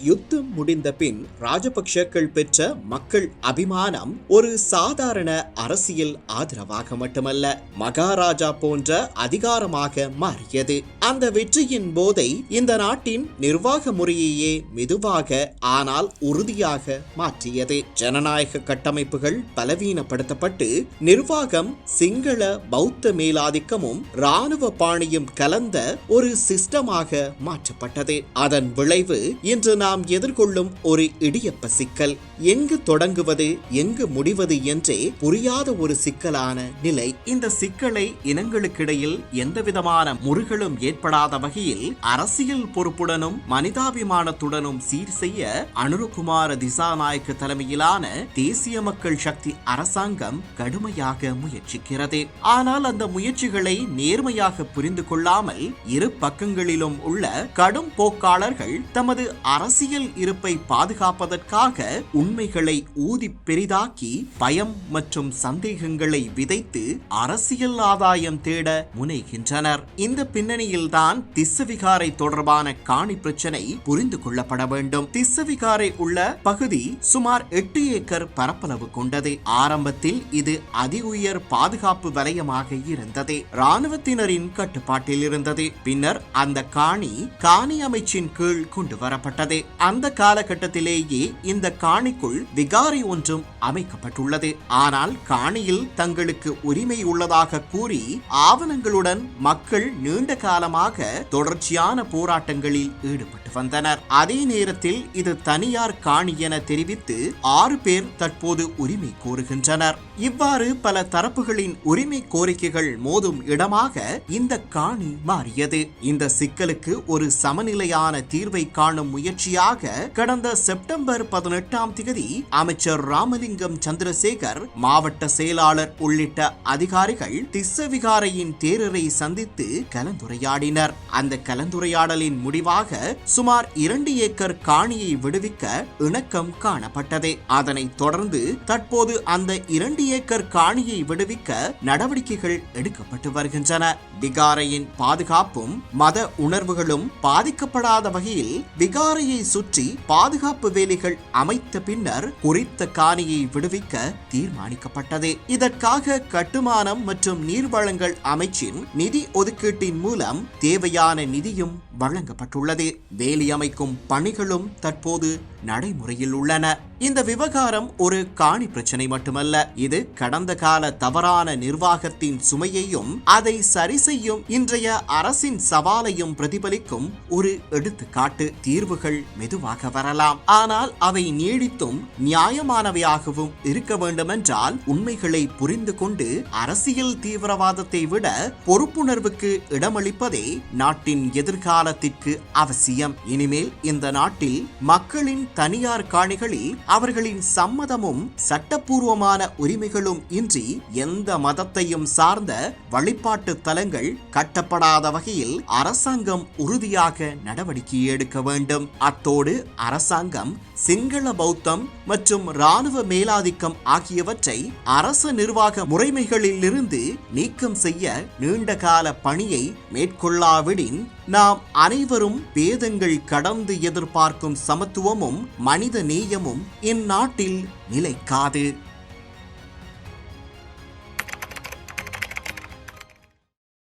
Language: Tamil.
யுத்தம் முடிந்த பின் ராஜபக்ஷக்கள் பெற்ற மக்கள் அபிமானம் ஒரு சாதாரண அரசியல் ஆதரவாக மட்டுமல்ல மகாராஜா போன்ற அதிகாரமாக மாறியது. அந்த வெற்றியின் போதை இந்த நாட்டின் நிர்வாக முறையையே மெதுவாக ஆனால் உறுதியாக மாற்றியது. ஜனநாயக கட்டமைப்புகள் பலவீனப்படுத்தப்பட்டு நிர்வாகம் சிங்கள பௌத்த மேலாதிக்கமும் ராணுவ பாணியும் கலந்த ஒரு சிஸ்டமாக மாற்றப்பட்டது. அதன் விளைவு இன்று நாம் எதிர்கொள்ளும் ஒரு இடியப்ப சிக்கல். எங்கு தொடங்குவது எங்கு முடிவது என்றே புரியாத ஒரு சிக்கலான நிலை. இந்த சிக்கலை இனங்களுக்கிடையில் எந்தவிதமான முறுகளும் ஏற்படாத வகையில் அரசியல் பொறுப்புடனும் மனிதாபிமானத்துடனும் சீர் செய்ய அனுருகுமார திசாநாயக்க தலைமையிலான தேசிய மக்கள் சக்தி அரசாங்கம் கடுமையாக முயற்சிக்கிறது. ஆனால் அந்த முயற்சிகளை நேர்மையாக புரிந்து கொள்ளாமல் இரு பக்கங்களிலும் உள்ள கடும் போக்காளர்கள் தமது அரசு அரசியல் இருப்பை பாதுகாப்பதற்காக உண்மைகளை ஊதி பெரிதாக்கி பயம் மற்றும் சந்தேகங்களை விதைத்து அரசியல் ஆதாயம் தேட முனைகின்றனர். இந்த பின்னணியில்தான் திஸ்ஸவிகாரை தொடர்பான காணி பிரச்சனை புரிந்து கொள்ளப்பட வேண்டும். திஸ்ஸவிகாரை உள்ள பகுதி சுமார் எட்டு ஏக்கர் பரப்பளவு கொண்டது. ஆரம்பத்தில் இது அதி உயர் பாதுகாப்பு வலயமாக இருந்தது. ராணுவத்தினரின் கட்டுப்பாட்டில் இருந்தது. பின்னர் அந்த காணி காணி அமைச்சின் கீழ் கொண்டு வரப்பட்டது. அந்த காலகட்டத்திலேயே இந்த காணிக்குள் விகாரை ஒன்றும் அமைக்கப்பட்டுள்ளது. ஆனால் காணியில் தங்களுக்கு உரிமை உள்ளதாக கூறி ஆவணங்களுடன் மக்கள் நீண்ட காலமாக தொடர்ச்சியான போராட்டங்களில் ஈடுபட்டு வந்தனர். அதே நேரத்தில் இது தனியார் காணி என தெரிவித்து ஆறு பேர் தற்போது உரிமை கோருகின்றனர். இவ்வாறு பல தரப்புகளின் உரிமை கோரிக்கைகள் மோதும் இடமாக இந்த காணி மாறியது. இந்த சிக்கலுக்கு ஒரு சமநிலையான தீர்வை காணும் முயற்சியாக கடந்த செப்டம்பர் பதினெட்டாம் தேதி அமைச்சர் ராமலிங்கம் சந்திரசேகர் மாவட்ட செயலாளர் உள்ளிட்ட அதிகாரிகள் திஸ்ஸவிகாரையின் தேரரை சந்தித்து கலந்துரையாடினர். அந்த கலந்துரையாடலின் முடிவாக சுமார் சுமார் இரண்டு ஏக்கர் காணியை விடுவிக்க இணக்கம் காணப்பட்டது. அதனைத் தொடர்ந்து தற்போது அந்த இரண்டு ஏக்கர் காணியை விடுவிக்க நடவடிக்கைகள் எடுக்கப்பட்டு வருகின்றன. விகாரையின் பாதுகாப்பும் மத உணர்வுகளும் பாதிக்கப்படாத வகையில் விகாரையை சுற்றி பாதுகாப்பு வேலிகள் அமைத்த பின்னர் குறித்த காணியை விடுவிக்க தீர்மானிக்கப்பட்டது. இதற்காக கட்டுமானம் மற்றும் நீர்வளங்கள் அமைச்சின் நிதி ஒதுக்கீட்டின் மூலம் தேவையான நிதியும் வழங்கப்பட்டுள்ளது. வேலி அமைக்கும் பணிகளும் தற்போது நடைமுறையில் உள்ளன. இந்த விவகாரம் ஒரு காணி பிரச்சனை மட்டுமல்ல. இது கடந்த கால தவறான நிர்வாகத்தின் சுமையையும் அதை சரி செய்யும் இன்றைய அரசின் சவாலையும் பிரதிபலிக்கும் ஒரு எடுத்துக்காட்டு தீர்வுகள் மெதுவாக வரலாம். ஆனால் அவை நீடித்தும் நியாயமானவையாகவும் இருக்க வேண்டுமென்றால் உண்மைகளை புரிந்து கொண்டு அரசியல் தீவிரவாதத்தை விட பொறுப்புணர்வுக்கு இடமளிப்பதே நாட்டின் எதிர்காலத்திற்கு அவசியம். இனிமேல் இந்த நாட்டில் மக்களின் தனியார் காணிகளில் அவர்களின் சம்மதமும் சட்டப்பூர்வமான உரிமைகளும் இன்றி எந்த மதத்தையும் சார்ந்த வழிபாட்டு தலங்கள் கட்டப்படாத வகையில் அரசாங்கம் உறுதியாக நடவடிக்கை எடுக்க வேண்டும். அத்தோடு அரசாங்கம் சிங்கள பௌத்தம் மற்றும் இராணுவ மேலாதிக்கம் ஆகியவற்றை அரச நிர்வாக முறைமைகளிலிருந்து நீக்கம் செய்ய நீண்டகால பணியை மேற்கொள்ளாவிடின் நாம் அனைவரும் பேதங்கள் கடந்து எதிர்பார்க்கும் சமத்துவமும் மனித நேயமும் இந்நாட்டில் நிலைக்காது.